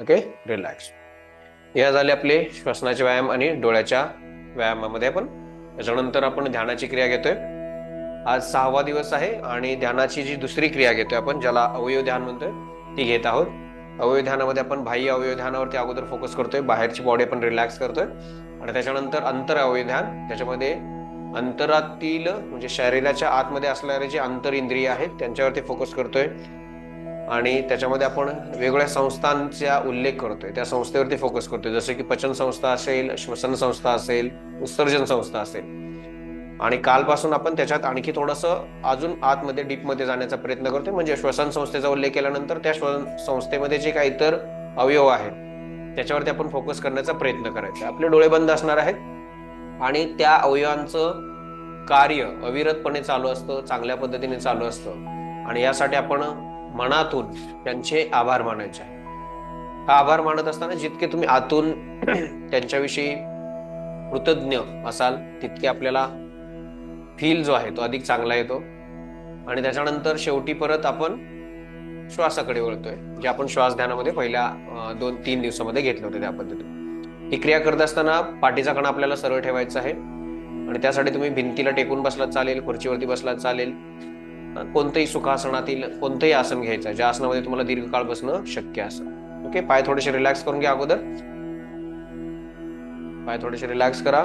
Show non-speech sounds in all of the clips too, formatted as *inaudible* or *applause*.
Okay? Relax या झाले आपले श्वसनाचे व्यायाम आणि डोळ्याच्या व्यायामामध्ये आपण. त्याच्यानंतर आपण ध्यानाची क्रिया घेतोय. आज सहावा दिवस आहे आणि ध्यानाची जी दुसरी क्रिया घेतोय आपण ज्याला अवयव ध्यान म्हणतोय ती घेत आहोत. अवयव ध्यानामध्ये आपण बाह्य अवयव ध्यानावरती अगोदर फोकस करतोय बाहेरची बॉडी आपण रिलॅक्स करतोय. आणि त्याच्यानंतर अंतर अवयव ध्यान त्याच्यामध्ये अंतरातील म्हणजे शरीराच्या आतमध्ये असणारे जे अंतर इंद्रिय आहेत त्यांच्यावरती फोकस करतोय. आणि त्याच्यामध्ये आपण वेगवेगळ्या संस्थांचा उल्लेख करतोय. त्या संस्थेवरती फोकस करतोय. जसं की पचन संस्था असेल श्वसन संस्था असेल उत्सर्जन संस्था असेल. आणि कालपासून आपण त्याच्यात आणखी थोडस अजून आतमध्ये डीपमध्ये जाण्याचा प्रयत्न करतोय. म्हणजे श्वसन संस्थेचा उल्लेख केल्यानंतर त्या श्वसन संस्थेमध्ये जे काही इतर अवयव आहेत त्याच्यावरती आपण फोकस करण्याचा प्रयत्न करायचा. आपले डोळे बंद असणार आहेत. आणि त्या अवयवांचं कार्य अविरतपणे चालू असतं चांगल्या पद्धतीने चालू असतं. आणि यासाठी आपण मनातून त्यांचे आभार मानायचे आहे हा आभार मानत असताना जितके तुम्ही आतून *clears throat* त्यांच्याविषयी कृतज्ञ असाल तितके आपल्याला फील जो आहे तो अधिक चांगला येतो. आणि त्याच्यानंतर शेवटी परत आपण श्वासाकडे वळतोय जे आपण श्वास ध्यानामध्ये पहिल्या दोन तीन दिवसामध्ये घेतले होते त्या पद्धतीने ही क्रिया करत असताना पाठीचा कणा आपल्याला सरळ ठेवायचा आहे. आणि त्यासाठी तुम्ही भिंतीला टेकून बसलात चालेल खुर्चीवरती बसलात चालेल. कोणतंही सुखासनातील कोणतंही आसन घ्यायचं ज्या आसनामध्ये तुम्हाला दीर्घकाळ बसणं शक्य असं. ओके पाय थोडेसे रिलॅक्स करून घ्या अगोदर. पाय थोडेसे रिलॅक्स करा.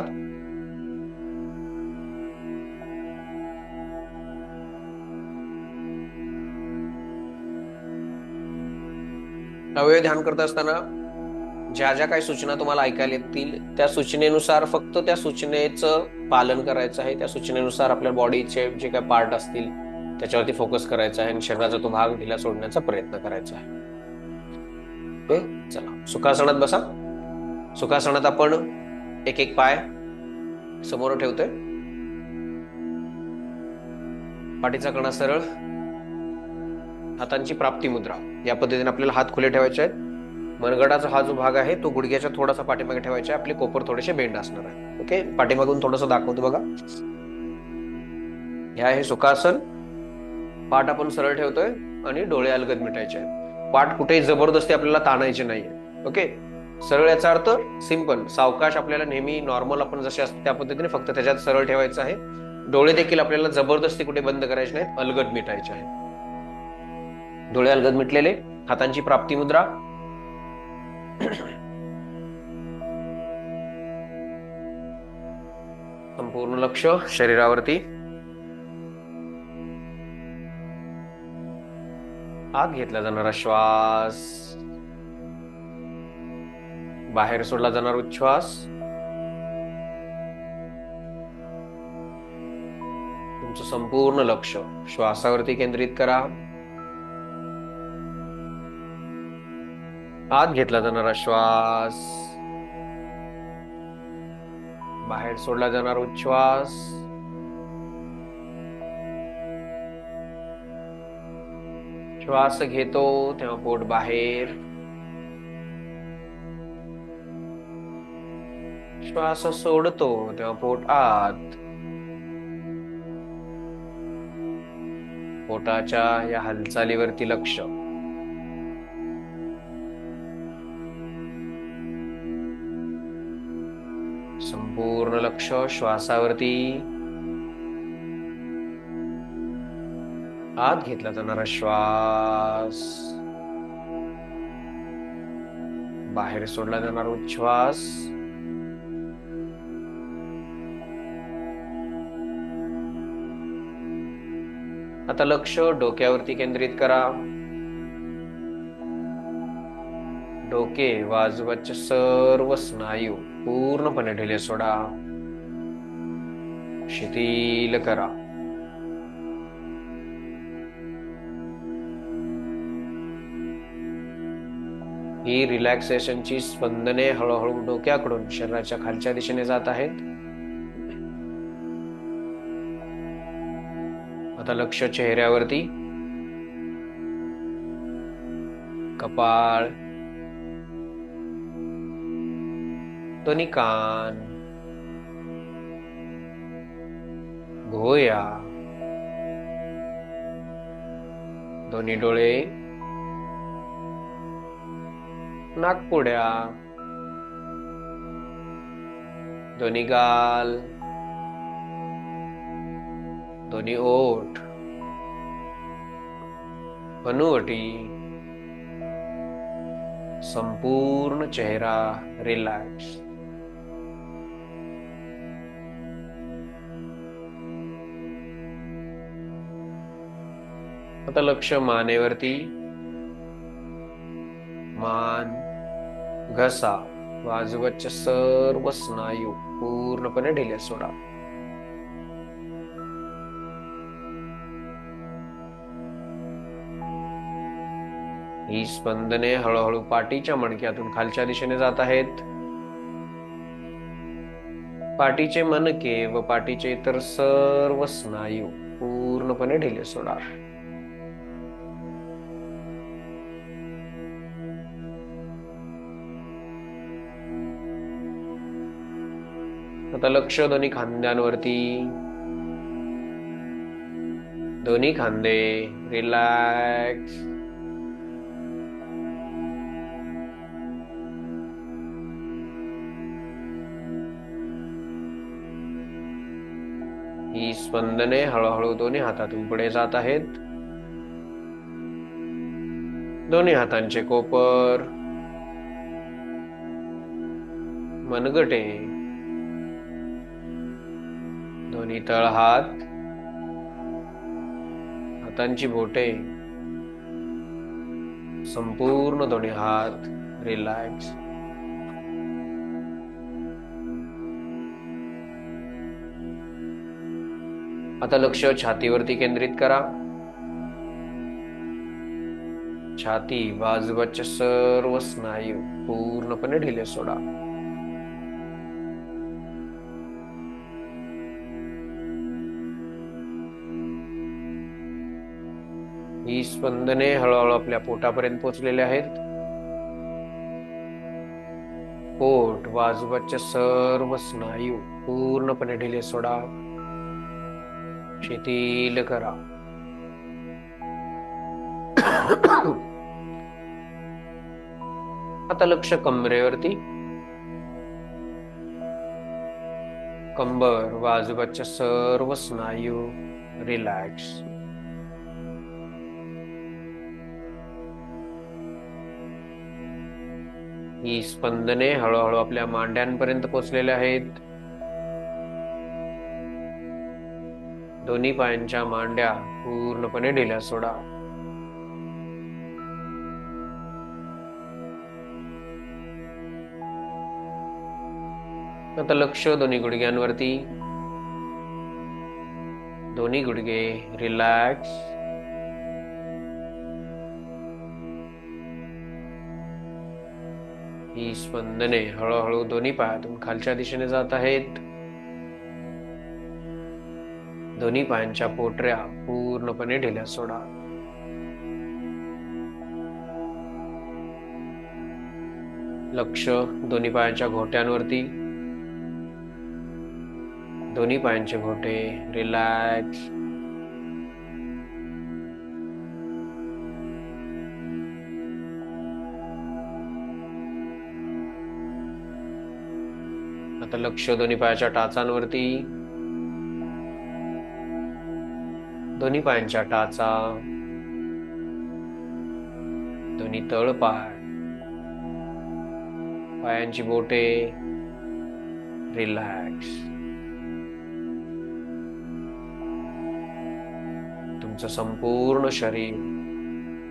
अवयव ध्यान करत असताना ज्या ज्या काही सूचना तुम्हाला ऐकायला येतील त्या सूचनेनुसार फक्त त्या सूचनेचं पालन करायचं आहे. त्या सूचनेनुसार आपल्या बॉडीचे जे काही पार्ट असतील त्याच्यावरती फोकस करायचा आहे आणि शरीराचा तो भाग ढिला सोडण्याचा प्रयत्न करायचा आहे. ओके? चला. सुखासनात बसा. सुखासनात आपण एक एक पाय समोर ठेवतोय. पाठीचा कणा सरळ. हातांची प्राप्ती मुद्रा. या पद्धतीने आपल्याला हात खुले ठेवायचे आहेत. मनगडाचा हा जो भाग आहे तो गुडघ्याच्या थोडासा पाठीमागे ठेवायचा आहे. आपले कोपर थोडेसे बेंड असणार आहे. ओके? पाठीमागून थोडस दाखवतो बघा. हे आहे सुखासन. पाठ आपण सरळ ठेवतोय आणि डोळे अलगद मिटायचे आहेत. पाठ कुठेही जबरदस्ती आपल्याला ताणायचे नाहीये. ओके? सरळ याचा अर्थ सिंपल. सावकाश आपल्याला नेहमी नॉर्मल आपण जसे असतो त्या पद्धतीने फक्त त्याच्यात सरळ ठेवायचं आहे. डोळे देखील आपल्याला जबरदस्ती कुठे बंद करायचे नाहीत अलगद मिटायचे आहेत. डोळे अलगद मिटलेले हातांची प्राप्ती मुद्रा. *clears throat* संपूर्ण लक्ष शरीरावरती. आत घेतला जाणारा श्वास. बाहेर सोडला जाणार उच्छ्वास. तुमचं संपूर्ण लक्ष श्वासावरती केंद्रित करा. आत घेतला जाणारा श्वास. बाहेर सोडला जाणारा उच्छ्वास. श्वास घेतो तेव्हा पोट बाहेर. श्वास सोडतो तेव्हा पोट आत. पोटाच्या या हालचालीवरती लक्ष. संपूर्ण लक्ष श्वासावरती. आत घेतला जाणारा श्वास. बाहेर सोडला जाणारा उच्छ्वास. आता लक्ष डोक्यावरती केंद्रित करा. डोके वाजवाचे सर्व स्नायू पूर्णपणे ढिले सोडा. शिथिल करा. ही रिलॅक्सेशनची स्पंदने हळूहळू डोक्याकडून शरीराच्या खालच्या दिशेने जात आहेत. आता लक्ष चेहऱ्यावरती. कपाळ. दोन्ही कान. भोया दोन्ही डोळे. नागपुड्या. दोन्ही गाल. दोन्ही ओठ. हनुवटी संपूर्ण चेहरा रिलॅक्स आता लक्ष मानेवरती. मान. घसा. बाजूवरचे सर्व स्नायू पूर्णपणे ढिले सोडा. ही स्पंदने हळूहळू पाठीच्या मणक्यातून खालच्या दिशेने जात आहेत. पाठीचे मनके व पाठीचे इतर सर्व स्नायू पूर्णपणे ढिले सोडा आता लक्ष दोन्ही खांद्यांवरती. दोन्ही खांदे रिलॅक्स ही स्पंदने हळूहळू दोन्ही हातातून पुढे जात आहेत. दोन्ही हातांचे कोपर मनगटे. नितळ तळहात हातांची बोटे संपूर्ण दोन्ही हात रिलॅक्स आता लक्ष छातीवरती केंद्रित करा. छाती बाजूबाजूचे सर्व स्नायू पूर्णपणे ढिले सोडा. स्पंदने हळूहळू आपल्या पोटापर्यंत पोहोचलेले आहेत. पोट बाजूबाजूचे सर्व स्नायू पूर्णपणे ढिले सोडा. शिथिल करा. आता लक्ष कमरेवरती. कंबर बाजूबाजूच्या सर्व स्नायू रिलॅक्स ही स्पंदने हळूहळू आपल्या मांड्यांपर्यंत पोचलेले आहेत. दोन्ही पायांच्या मांड्या पूर्णपणे ढिल्या सोडा. आता लक्ष दोन्ही गुडघ्यांवरती. दोन्ही गुडघे रिलॅक्स ही स्पंदने हळूहळू दोन्ही पायातून खालच्या दिशेने जात आहेत. दोन्ही पायांच्या पोटऱ्या पूर्णपणे ढिल्या सोडा. लक्ष दोन्ही पायांच्या घोट्यांवरती. दोन्ही पायांचे घोटे रिलॅक्स आता लक्ष दोन्ही पायाच्या टाचांवरती. दोन्ही पायांच्या टाचा. दोन्ही तळपाय पायांची बोटे. रिलॅक्स तुमचं संपूर्ण शरीर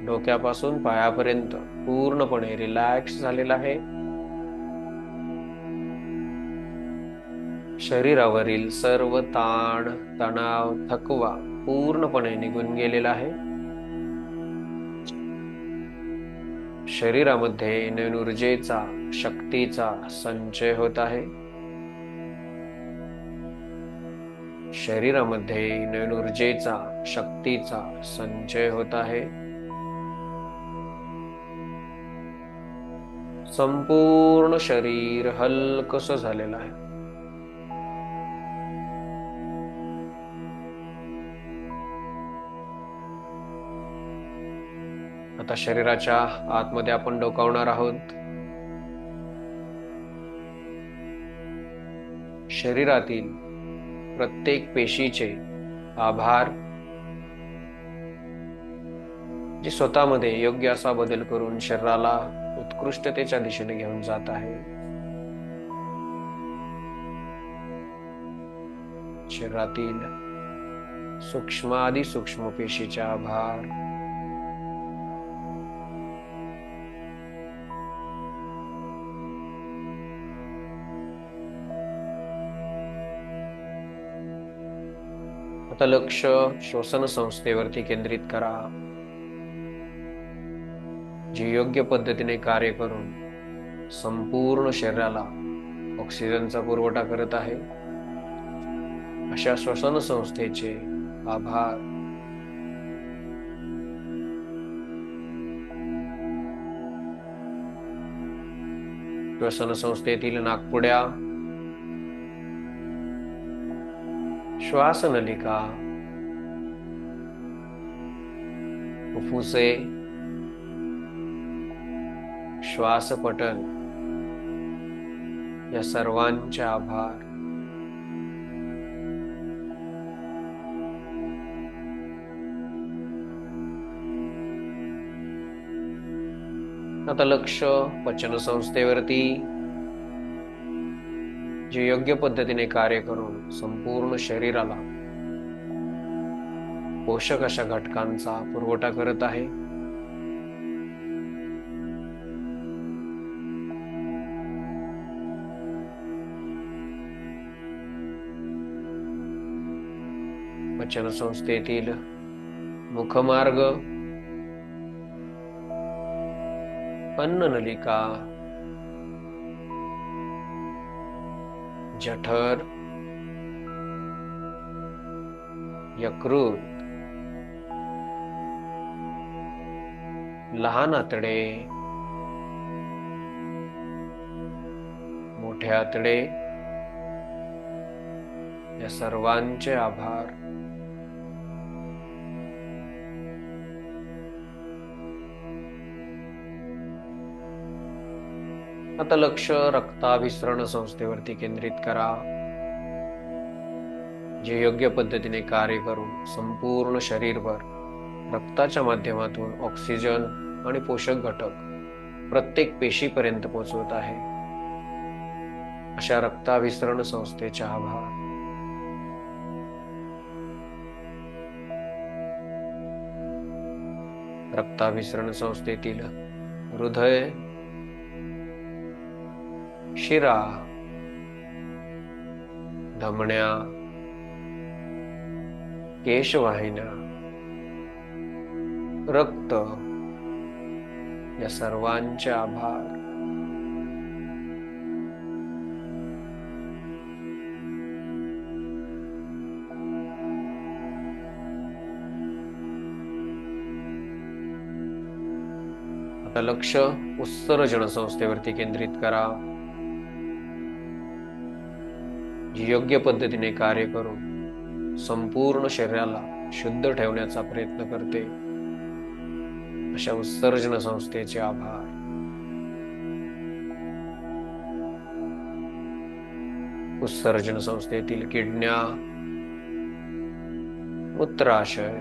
डोक्यापासून पायापर्यंत पूर्णपणे रिलॅक्स झालेलं आहे. शरीरावरील सर्व ताण तणाव थकवा पूर्णपणे निघून गेलेला आहे. शरीरामध्ये नवीन ऊर्जेचा शक्तीचा संचय होत आहे. शरीरामध्ये नवीन ऊर्जेचा शक्तीचा संचय होत आहे. संपूर्ण शरीर हलकस झालेलं आहे. आता शरीराच्या आतमध्ये आपण डोकावणार आहोत. शरीरातील प्रत्येक पेशीचे आभार जे स्वतःमध्ये योग्य असा बदल करून शरीराला उत्कृष्टतेच्या दिशेने घेऊन जात आहे. शरीरातील सूक्ष्म आदी सूक्ष्म पेशीचे आभार. फक्त लक्ष श्वसन संस्थेवरती केंद्रित करा. जी योग्य पद्धतीने कार्य करून संपूर्ण शरीराला ऑक्सिजनचा पुरवठा करत आहे अशा श्वसन संस्थेचे आभार. श्वसन संस्थेतील नागपुड्या श्वासनलिका फुफ्फुसे श्वासपटन या सर्वांचे आभार. आता लक्ष पचनसंस्थेवरती संस्थेवरती जे योग्य पद्धतीने कार्य करून संपूर्ण शरीराला पोषक अशा घटकांचा पुरवठा करत आहे. वचन संस्थेतील मुखमार्ग अन्ननलिका जठर यकृत लहान आतडे मोठे आतडे या सर्वांचे आभार. आता लक्ष रक्ताभिसरण संस्थेवरती केंद्रित करा. जे योग्य पद्धतीने कार्य करून संपूर्ण शरीरभर रक्ताच्या माध्यमातून ऑक्सिजन आणि पोषक घटक प्रत्येक पेशीपर्यंत पोहोचवत आहे. अशा रक्ताभिसरण संस्थेच्या आभार. रक्ताभिसरण संस्थेतील हृदय शिरा धमण्या केशवाहिन्या रक्त या सर्वांचे आभार. आता लक्ष उत्सर्जन संस्थेवरती केंद्रित करा. जी योग्य पद्धतीने कार्य करून संपूर्ण शरीराला शुद्ध ठेवण्याचा प्रयत्न करते. अशा उत्सर्जन संस्थेचे आभार. उत्सर्जन संस्थेतील किडण्या मूत्राशय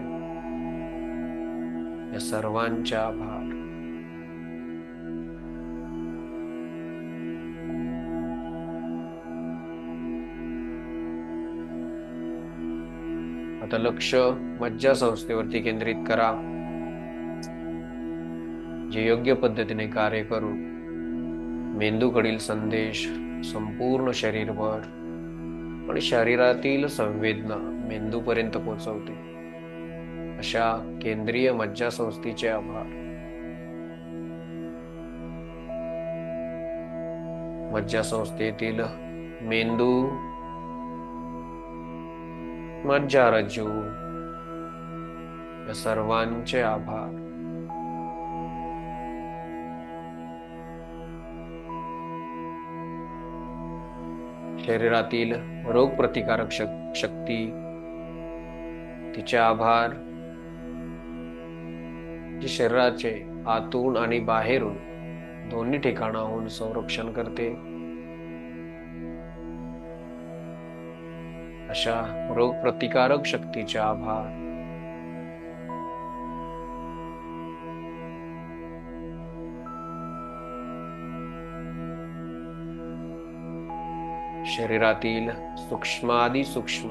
या सर्वांच्या आभार. आता लक्ष मज्जा संस्थेवरती केंद्रित करा. जे योग्य पद्धतीने कार्य करू. मेंदूकडील संदेश संपूर्ण शरीरभर आणि शरीरातील संवेदना मेंदूपर्यंत पोहोचवते. अशा केंद्रीय मज्जा संस्थेचे आभार मज्जा मज्जा मेंदू या सर्वांचे आभार. शरीरातील रोगप्रतिकारक शक्ती तिचे आभार. जी शरीराचे आतून आणि बाहेरून दोन्ही ठिकाणाहून संरक्षण करते. अशा रोग प्रतिकारक शक्तीचे आभार। शरीरातील सूक्ष्मादी सूक्ष्म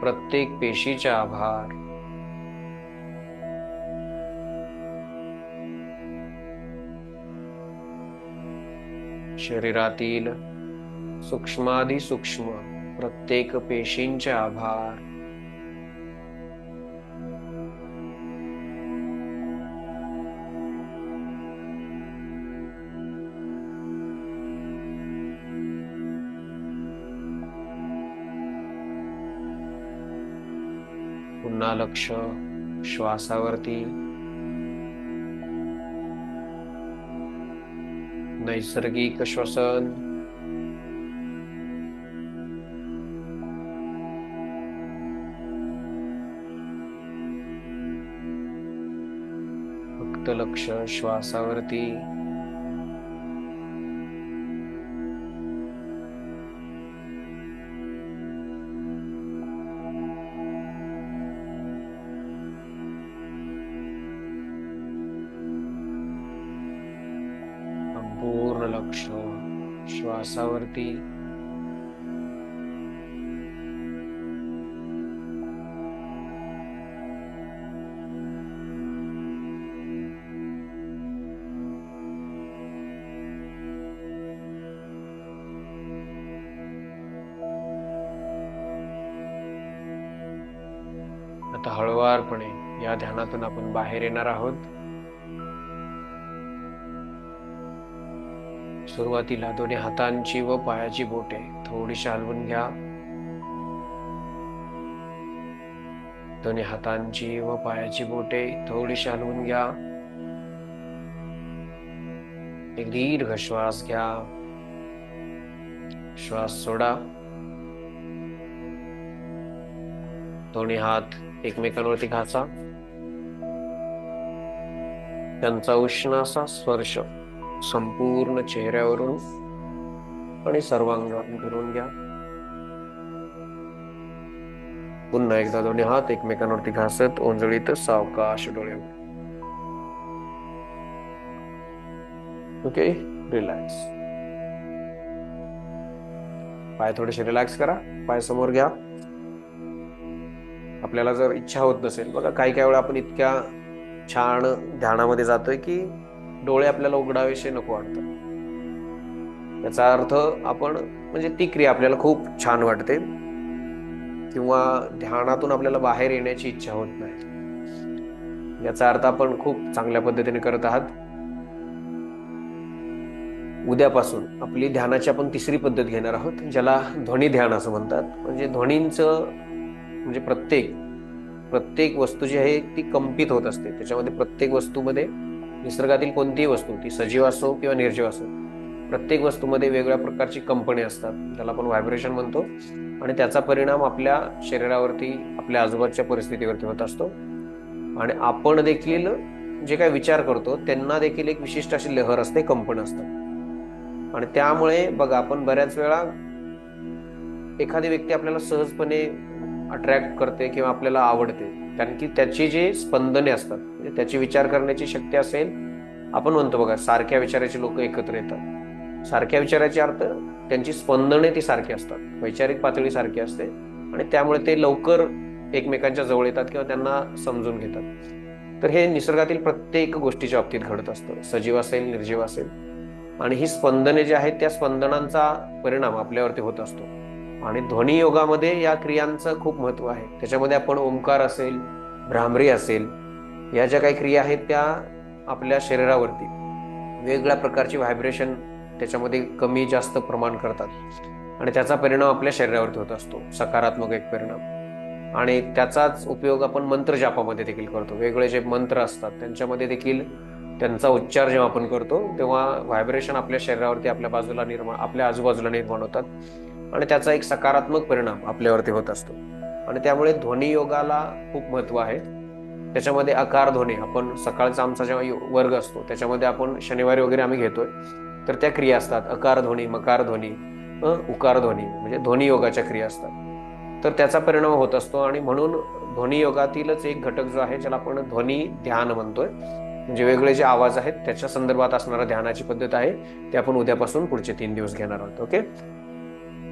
प्रत्येक पेशीचे आभार। शरीरातील सूक्ष्मादी सूक्ष्म प्रत्येक पेशींचे आभार. पुन्हा लक्ष श्वासावरती. नैसर्गिक श्वसन. लक्ष श्वासावरती. संपूर्ण लक्ष श्वासावरती. बाहेर येणार आहोत. सुरुवातीला दोन्ही हातांची व पायाची बोटे थोडीशी हलवून घ्या. दोन्ही हातांची व पायाची बोटे थोडीशी हलवून घ्या. एक दीर्घ श्वास घ्या. श्वास सोडा. दोन्ही हात एकमेकांवरती घासा. त्यांचा उष्ण असा स्पर्श संपूर्ण चेहऱ्यावरून आणि सर्वांगावरून फिरून घ्या. पुन्हा एकदा दोन्ही हात एकमेकांवरती घासत ओंजळीत सावकाश डोळे ओके रिलॅक्स पाय थोडेसे रिलॅक्स करा. पाय समोर घ्या. आपल्याला जर इच्छा होत नसेल बघा काही काही वेळा आपण इतक्या छान ध्यानामध्ये जातोय की डोळे आपल्याला उघडावेसे नको वाटतात. याचा अर्थ आपण म्हणजे ती क्रिया आपल्याला खूप छान वाटते. किंवा ध्यानातून आपल्याला बाहेर येण्याची इच्छा होत नाही. याचा अर्थ आपण खूप चांगल्या पद्धतीने करत आहात. उद्यापासून आपली ध्यानाची आपण तिसरी पद्धत घेणार आहोत ज्याला ध्वनी ध्यान असं म्हणतात. म्हणजे ध्वनींचं म्हणजे प्रत्येक प्रत्येक वस्तू जी आहे ती कंपित होत असते. त्याच्यामध्ये प्रत्येक वस्तूमध्ये निसर्गातील कोणतीही वस्तू ती सजीव असो किंवा निर्जीव असो प्रत्येक वस्तूमध्ये वेगवेगळ्या प्रकारची कंपनी असतात. त्याला आपण व्हायब्रेशन म्हणतो. आणि त्याचा परिणाम आपल्या शरीरावरती आपल्या आजूबाजूच्या परिस्थितीवरती होत असतो. आणि आपण देखील जे काही विचार करतो त्यांना देखील एक विशिष्ट अशी लहर असते कंपन असतं. आणि त्यामुळे बघा आपण बऱ्याच वेळा एखादी व्यक्ती आपल्याला सहजपणे अट्रॅक्ट करते किंवा आपल्याला आवडते. कारण की त्याची जे स्पंदने असतात म्हणजे त्याची विचार करण्याची शक्ती असेल आपण म्हणतो बघा सारख्या विचाराचे लोक एकत्र येतात. सारख्या विचाराचे अर्थ त्यांची स्पंदने ती सारखी असतात. वैचारिक पातळी सारखी असते आणि त्यामुळे ते लवकर एकमेकांच्या जवळ येतात किंवा त्यांना समजून घेतात. तर हे निसर्गातील प्रत्येक गोष्टीच्या बाबतीत घडत असतं. सजीव असेल निर्जीव असेल. आणि ही स्पंदने जी आहेत त्या स्पंदनांचा परिणाम आपल्यावरती होत असतो. आणि ध्वनी योगामध्ये या क्रियांचं खूप महत्त्व आहे. त्याच्यामध्ये आपण ओंकार असेल भ्रामरी असेल या ज्या काही क्रिया आहेत त्या आपल्या शरीरावरती वेगवेगळ्या प्रकारची व्हायब्रेशन त्याच्यामध्ये कमी जास्त प्रमाण करतात. आणि त्याचा परिणाम आपल्या शरीरावरती होत असतो. सकारात्मक एक परिणाम. आणि त्याचाच उपयोग आपण मंत्र जापामध्ये देखील करतो. वेगळे जे मंत्र असतात त्यांच्यामध्ये देखील त्यांचा उच्चार जेव्हा आपण करतो तेव्हा व्हायब्रेशन आपल्या शरीरावरती आपल्या बाजूला निर्माण आपल्या आजूबाजूला निर्माण होतात. आणि त्याचा एक सकारात्मक परिणाम आपल्यावरती होत असतो. आणि त्यामुळे ध्वनी योगाला खूप महत्त्व आहे. त्याच्यामध्ये आकार ध्वनी आपण सकाळचा आमचा जेव्हा वर्ग असतो त्याच्यामध्ये आपण शनिवारी वगैरे आम्ही घेतोय तर त्या क्रिया असतात. अकार ध्वनी मकार ध्वनी उकार ध्वनी म्हणजे ध्वनी योगाच्या क्रिया असतात. तर त्याचा परिणाम होत असतो आणि म्हणून ध्वनी योगातीलच एक घटक जो आहे ज्याला आपण ध्वनी ध्यान म्हणतोय म्हणजे वेगळे जे आवाज आहेत त्याच्या संदर्भात असणारा ध्यानाची पद्धत आहे ते आपण उद्यापासून पुढचे तीन दिवस घेणार आहोत. ओके?